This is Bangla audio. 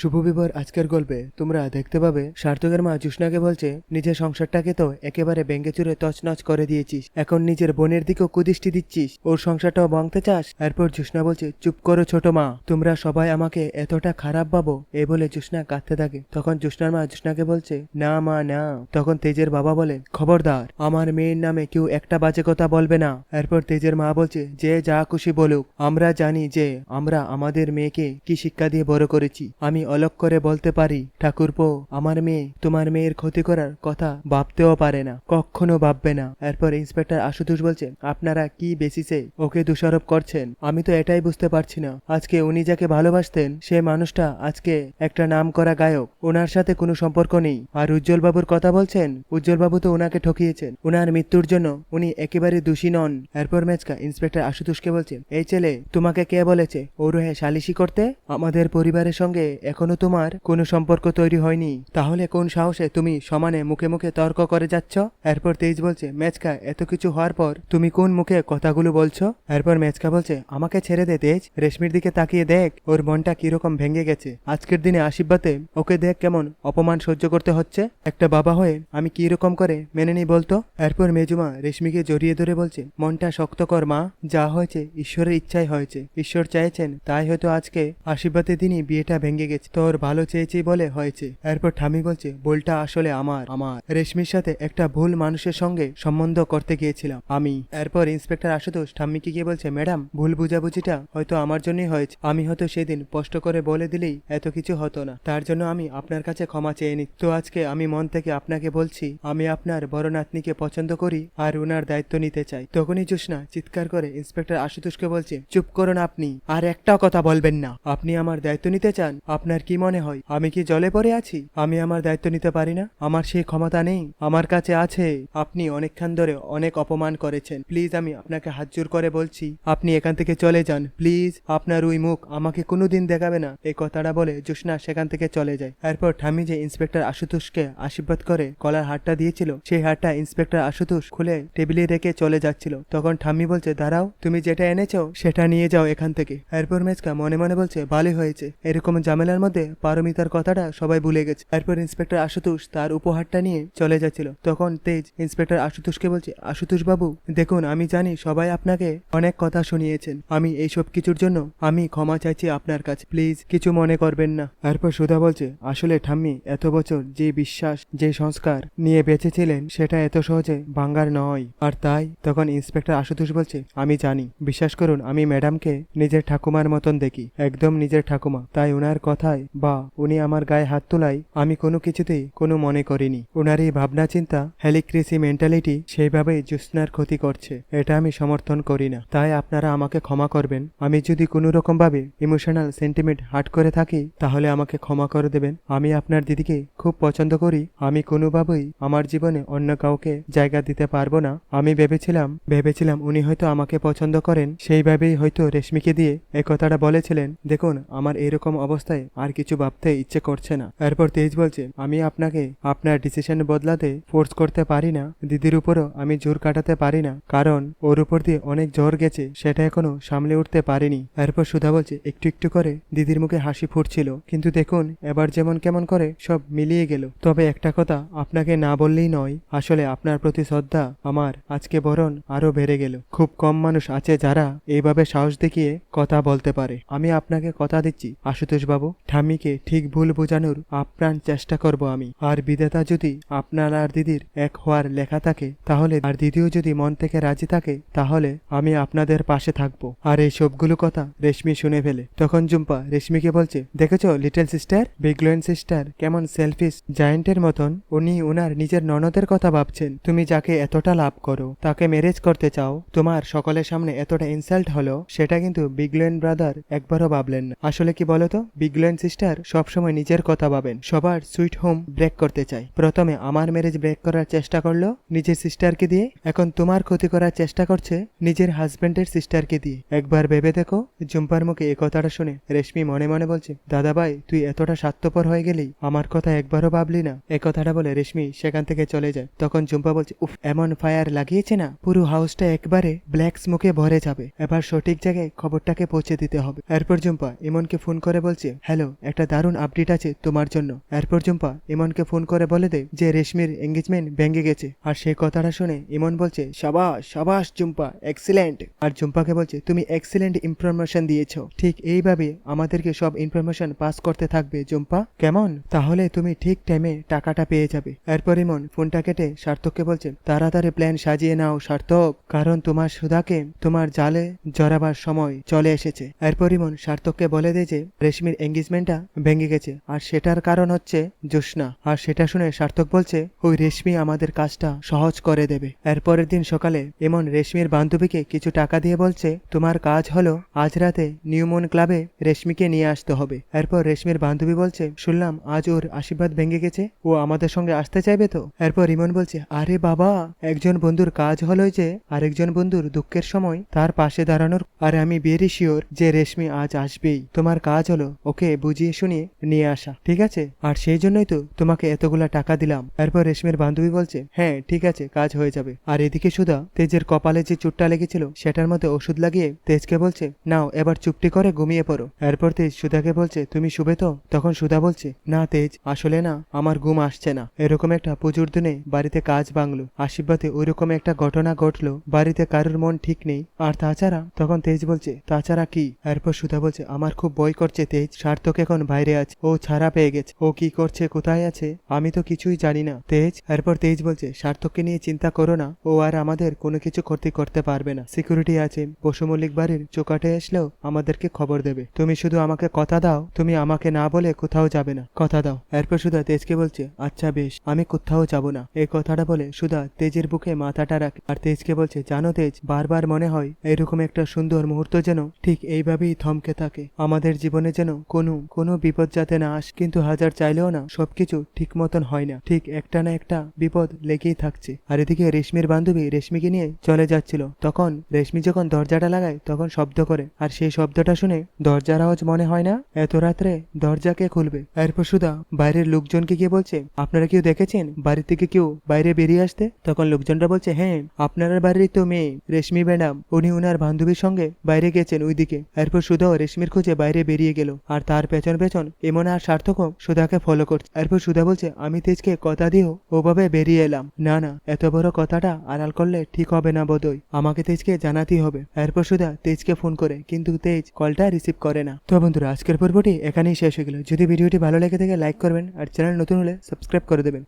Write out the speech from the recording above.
শুভ বিবর আজকের গল্পে তোমরা দেখতে পাবে, সার্থকের মা জুসনাকে বলছে, নিজের সংসারটাকে তো একেবারে ভেঙ্গে চুরে তছনছ করে দিয়েছিস। এখন নিজের বোনের দিকেও কুদৃষ্টি দিচ্ছিস। ওর সংসারটাও ভাঙতে চাস? এরপর জুসনা বলছে, চুপ করো ছোট মা, তোমরা সবাই আমাকে এতটা খারাপ ভাবো। এ বলে জুসনা কাঁদতে থাকে। তখন জুসনার মা জুসনাকে বলছে, না মা, না। তখন তেজের বাবা বলে, খবরদার, আমার মেয়ের নামে কেউ একটা বাজে কথা বলবে না। এরপর তেজের মা বলছে, যে যা খুশি বলুক, আমরা জানি যে আমরা আমাদের মেয়েকে কি শিক্ষা দিয়ে বড় করেছি। আমি অলক করে বলতে পারি, ঠাকুরপো, আমার মেয়ে, তোমার মেয়ের ক্ষতি করার কথা ভাবতেও পারে না, কখনো ভাববে না। এরপর ইন্সপেক্টর আশুতোষ বলছে আপনারা কি বেসিসে ওকে দোষারোপ করছেন? আমি তো এটাই বুঝতে পারছি না। আজকে উনি যাকে ভালোবাসতেন, সে মানুষটা আজকে একটা নাম করা গায়ক। ওনার সাথে কোনো সম্পর্ক নেই। আর উজ্জ্বল বাবুর কথা বলছেন উজ্জ্বল বাবু তো ওনাকে ঠকিয়েছেন। ওনার মৃত্যুর জন্য উনি একেবারে দোষী নন। এরপর মেচকা ইন্সপেক্টর আশুতোষকে বলছে এই ছেলে তোমাকে কে বলেছে? ওর হয়ে সালিশি করতে? আমাদের পরিবারের সঙ্গে এখনও তোমার কোনো সম্পর্ক তৈরি হয়নি। তাহলে কোন সাহসে তুমি সমানে মুখে মুখে তর্ক করে যাচ্ছ? এরপর তেজ বলছে, মেচকা, এত কিছু হওয়ার পর তুমি কোন মুখে কথাগুলো বলছো? এরপর মেচকা বলছে, আমাকে ছেড়ে দে তেজ, রেশমির দিকে তাকিয়ে দেখ, ওর মনটা কীরকম ভেঙে গেছে। আজকের দিনে আশীর্বাদে ওকে দেখ কেমন অপমান সহ্য করতে হচ্ছে। একটা বাবা হয়ে আমি কি রকম করে মেনে নিই বলতো? এরপর মেজুমা রেশমিকে জড়িয়ে ধরে বলছে, মনটা শক্ত কর মা, যা হয়েছে ঈশ্বরের ইচ্ছাই হয়েছে। ঈশ্বর চাইছেন তাই হয়তো আজকে আশীর্বাদের দিনই বিয়েটা ভেঙে গেছে। তোর ভালো চেয়েছি বলে হয়েছে। এরপর ঠামি বলছে বলটা আসলে আমার আমার। রেশমির সাথে একটা ভুল মানুষের সঙ্গে সম্বন্ধ করতে গিয়েছিলাম আমি। এরপর ইন্সপেক্টর আশুতোষ ঠাম্মিকে গিয়ে বলছে, ম্যাডাম, ভুল বুঝাবুঝিটা হয়তো আমার জন্যই হয়েছে। আমি হয়তো সেদিন স্পষ্ট করে বলে দিলেই এত কিছু হতো না। তার জন্য আমি আপনার কাছে ক্ষমা চেয়ে নি তো আজকে আমি মন থেকে আপনাকে বলছি, আমি আপনার বড় নাতনিকে পছন্দ করি আর ওনার দায়িত্ব নিতে চাই। তখনই জোসনা চিৎকার করে ইন্সপেক্টর আশুতোষকে বলছে, চুপ করুন আপনি, আর একটাও কথা বলবেন না। আপনি আমার দায়িত্ব নিতে চান, আপনার কি মনে হয়? আমি কি জলে পড়ে আছি? আমি আমার দায়িত্ব নিতে পারি না? আমার সেই ক্ষমতা নেই। আমার কাছে আছে। আপনি অনেকক্ষণ ধরে অনেক অপমান করেছেন। প্লিজ, আমি আপনাকে হাত জোর করে বলছি, আপনি এখান থেকে চলে যান। প্লিজ, আপনার ওই মুখ আমাকে কোনোদিন দেখাবে না। এই কথাটা বলে জোসনা সেখান থেকে চলে যায়। এরপর ঠামি যে ইন্সপেক্টর আশুতোষকে আশীর্বাদ করে কলার হারটা দিয়েছিল, সেই হারটা ইন্সপেক্টর আশুতোষ খুলে টেবিলে রেখে চলে যাচ্ছিল। তখন ঠাম্মি বলছে, দাঁড়াও, তুমি যেটা এনেছো, সেটা নিয়ে যাও এখান থেকে। এরপর মেচকা মনে মনে বলছে ভালোই হয়েছে। এরকম ঝামেলার মধ্যে পারমিতার কথাটা সবাই ভুলে গেছে। এরপর ইন্সপেক্টর আশুতোষ তার উপহারটা নিয়ে চলে যাচ্ছিল। তখন তেজ ইন্সপেক্টর আশুতোষকে বলছে আশুতোষ বাবু দেখুন, আমি জানি সবাই আপনাকে অনেক কথা শুনিয়েছেন। আমি এই সব কিছুর জন্য, আমি ক্ষমা চাইছি আপনার কাছে। প্লিজ, কিছু মনে করবেন না। এরপর সুধা বলছে, আসলে ঠাম্মি, এত বছর যে বিশ্বাস, যে সংস্কার নিয়ে বেঁচেছিলেন, সেটা এত সহজে ভাঙ্গার নয়। আর তাই তখন ইন্সপেক্টর আশুতোষ বলছে, আমি জানি। বিশ্বাস করুন, আমি ম্যাডামকে নিজের ঠাকুমার মতন দেখি। একদম নিজের ঠাকুমা। তাই ওনার কথায় বা উনি আমার গায়ে হাত তোলায় আমি কোনো কিছুতেই কোনো মনে করিনি। ওনার এই ভাবনা চিন্তা হ্যালিক্রেসি মেন্টালিটি সেইভাবেই জ্যোৎস্নার ক্ষতি করছে, এটা আমি সমর্থন করি না। তাই আপনারা আমাকে ক্ষমা করবেন। আমি যদি কোনো রকম ভাবে ইমোশনাল সেন্টিমেন্ট হার্ট করে থাকি, তাহলে আমাকে ক্ষমা করে দেবেন। আমি আপনার দিদিকে খুব পছন্দ করি। আমি কোনোভাবেই আমার জীবনে অন্য কাউকে জায়গা দিতে পারব না। আমি ভেবেছিলাম ভেবেছিলাম উনি হয়তো আমাকে পছন্দ করেন। সেইভাবেই হয়তো রেশমিকে দিয়ে এই কথাটা বলেছিলেন, দেখুন, আমার এরকম অবস্থায় আর কিছু ভাবতে ইচ্ছে করছে না। এরপর তেজ বলছে, আমি আপনাকে আপনার ডিসিশন বদলাতে ফোর্স করতে পারি না। দিদির উপরও আমি জোর কাটাতে পারি না। কারণ ওর উপর দিয়ে অনেক জ্বর গেছে, সেটা এখনও সামলে উঠতে পারিনি। এরপর সুধা বলছে, একটু একটু করে দিদির মুখে হাসি ফুটছিল। কিন্তু দেখুন, এবার যেমন কেমন করে সব মিলিয়ে গেল। তবে একটা কথা আপনাকে না বললেই নয়, আসলে আপনার প্রতি শ্রদ্ধা আমার আজকে বরণ আরও বেড়ে গেল। খুব কম মানুষ আছে যারা এইভাবে সাহস দেখিয়ে কথা বলতে পারে। আমি আপনাকে কথা দিচ্ছি, আশুতোষ বাবু। ঠাম্মিকে ঠিক ভুল বোঝানোর আপ্রাণ চেষ্টা করব আমি। আর বিধাতা যদি আপনার আর দিদির এক হওয়ার লেখা থাকে, তাহলে আর দিদিও যদি মন থেকে রাজি থাকে, তাহলে আমি আপনাদের পাশে থাকব। আর এই সবগুলো কথা রেশমি শুনে ফেলে। তখন জুম্পা রেশমিকে বলছে, দেখেছ, লিটল সিস্টার? বিগলোয়েন সিস্টার কেমন সেলফিস জায়েন্টের মতন। উনি ওনার নিজের ননদের কথা ভাবছেন। তুমি যাকে এতটা লাভ করো, তাকে ম্যারেজ করতে চাও, তোমার সকলের সামনে এতটা ইনসাল্ট হলো, সেটা কিন্তু বিগলোয়েন ব্রাদার একবারও ভাবলেন না। আসলে কি বলতো? বিগলোয়েন সিস্টার সবসময় নিজের কথা ভাবেন। সবার সুইট হোম ব্রেক করতে চায়। প্রথমে আমার ম্যারেজ ব্রেক করার চেষ্টা করল নিজের সিস্টারকে দিয়ে। এখন তোমার ক্ষতি করার চেষ্টা করছে নিজের হাজবেন্ডের সিস্টারকে দিয়ে। একবার ভেবে দেখো, জুম্পার মুখে এ কথাটা শুনে রেশমি মনে মনে বলছে, দাদা ভাই, তুই এতটা স্বার্থপর হয়ে গেলি, আমার কথা একবারও ভাবলি না। এ কথাটা বলে রেশমি সেখান থেকে চলে যায়। তখন জুম্পা বলছে, উফ, এমন ফায়ার লাগিয়েছে না, পুরো হাউসটা একবারে ব্ল্যাক স্মোকে ভরে যাবে। এবার সঠিক জায়গায় খবরটাকে পৌঁছে দিতে হবে। এরপর জুম্পা ইমনকে ফোন করে বলছে হ্যালো একটা দারুণ আপডেট আছে তোমার জন্য। এরপর জুম্পা ইমনকে ফোন করে বলে দেয় যে রেশমির এঙ্গেজমেন্ট ভেঙে গেছে। আর সেই কথাটা শুনে ইমন বলছে, সাবাস সাবাস জুম্পা এক্সিলেন্ট আর জুম্পাকে বলছে, তুমি এক্সিলেন্ট ইনফরমেশন দিয়েছ। ঠিক এইভাবে আমাদেরকে সব ইনফরমেশন পাস করতে থাকবে, জুম্পা। কেমন? তাহলে তুমি ঠিক টাইমে টাকাটা পেয়ে যাবে। এরপর ইমন ফোনটা কেটে সার্থককে বলছে, তাড়াতাড়ি প্ল্যান সাজিয়ে নাও, সার্থক। কারণ তোমার সুধাকে তোমার জালে জড়াবার সময় চলে এসেছে। এরপর ইমন সার্থককে বলে দেয় যে, রেশমির এঙ্গেজমেন্টটা ভেঙে গেছে। আর সেটার কারণ হচ্ছে জোসনা আর সেটা শুনে সার্থক বলছে, ওই রেশমি আমাদের কাজটা সহজ করে দেবে। এরপরের দিন সকালে ইমন রেশমির বান্ধবীকে কিছু টাকা দিয়ে বলছে, তোমার কাজ হলো আজ রাতে নিউমন ক্লাবে রেশমিকে নিয়ে আসতে হবে। এরপর রেশমির বান্ধবী বলছে, শুনলাম আজ ওর আশীর্বাদ ভেঙে গেছে। ও আমাদের সঙ্গে আসতে চাইবে তো? এরপর ইমন বলছে, আরে বাবা, একজন বন্ধুর কাজ হলো যে আরেকজন বন্ধুর দুঃখের সময় তার পাশে দাঁড়ানোর। আর আমি বেরি শিওর যে রেশমি আজ আসবেই। তোমার কাজ হলো ওকে বুঝিয়ে শুনিয়ে নিয়ে আসা। ঠিক আছে? আর সেই জন্যই তো তোমাকে এতগুলা টাকা দিলাম। এরপর রেশমির বান্ধবী বলছে হ্যাঁ ঠিক আছে, কাজ হয়ে যাবে। আর এদিকে সুধা তেজের কপালে যে চুটটা লেগেছিল, সেটার মধ্যে ওষুধ লাগিয়ে তেজকে বলছে, নাও, এবার চুপটি করে ঘুমিয়ে পড়ো। এরপর তেজ সুধাকে বলছে, তুমি শুবে তো? তখন সুধা বলছে, না, তেজ, আসলে না, আমার ঘুম আসছে না। এরকম একটা পুজোর দিনে বাড়িতে কাজ ভাঙলো। আশীর্বাদে ওইরকম একটা ঘটনা ঘটলো, বাড়িতে কারোর মন ঠিক নেই। আর তাছাড়া, তখন তেজ বলছে, তাছাড়া কি? এরপর সুধা বলছে, আমার খুব ভয় করছে, তেজ সার্থক এখন বাইরে আছে। ও ছাড়া পেয়ে গেছে। ও কি করছে, কোথায় আছে? আমি তো কিছুই জানি না। তেজ, এরপর তেজ বলছে, সার্থককে নিয়ে চিন্তা করো না। ও আর আমাদের কোনো কিছু ক্ষতি করতে পারবে না। সিকিউরিটি আছে। পশু মল্লিক বাড়ির চোকাটে আসলেও আমাদেরকে খবর দেবে। তুমি শুধু আমাকে কথা দাও। তুমি আমাকে না বলে কোথাও যাবে না। কথা দাও। এরপর সুধা তেজকে বলছে আচ্ছা বেশ, আমি কোথাও যাব না। এই কথাটা বলে সুধা তেজের বুকে মাথাটা রাখে। আর তেজকে বলছে, জানো তেজ, বারবার মনে হয়, এরকম একটা সুন্দর মুহূর্ত যেন ঠিক এইভাবেই থমকে থাকে। আমাদের জীবনে যেন কোনো কোনো বিপদ যাতে না আস, কিন্তু হাজার চাইলেও না, সবকিছু ঠিক মতন হয় না। ঠিক একটা না একটা বিপদ লেগেই থাকছে। আর এদিকে রেশমির বান্ধবী রেশমিকে নিয়ে চলে যাচ্ছিল। তখন রেশমি যখন দরজাটা লাগায়, তখন শব্দ করে। আর সেই শব্দটা শুনে দরজার আওয়াজ মনে হয় না? এত রাত্রে দরজা কে খুলবে? এরপর সুধা বাইরের লোকজনকে গিয়ে বলছে, আপনারা কেউ দেখেছেন বাড়ি থেকে কেউ বাইরে বেরিয়ে আসতে? তখন লোকজনরা বলছে হ্যাঁ আপনার বাড়ির তো মেয়ে, রেশমি ম্যাডাম। উনি উনার বান্ধবীর সঙ্গে বাইরে গেছেন ওইদিকে। এরপর সুধাও রেশমির খোঁজে বাইরে বেরিয়ে গেল। আর তার পেছন পেছন এমন আর সার্থক সুধাকে ফলো করছে। এরপর সুধা বলছে, আমি তেজকে কথা দিয়েও ওভাবে বেরিয়ে এলাম। না না, এত বড় কথাটা আড়াল করলে ঠিক হবে না বোধই আমাকে তেজকে জানাতেই হবে। এরপর সুধা তেজকে ফোন করে, কিন্তু তেজ কলটা রিসিভ করে না। তো বন্ধুরা, আজকের পর্বটি এখানেই শেষ হয়ে গেল। যদি ভিডিওটি ভালো লেগে থাকে লাইক করবেন। আর চ্যানেল নতুন হলে সাবস্ক্রাইব করে দেবেন।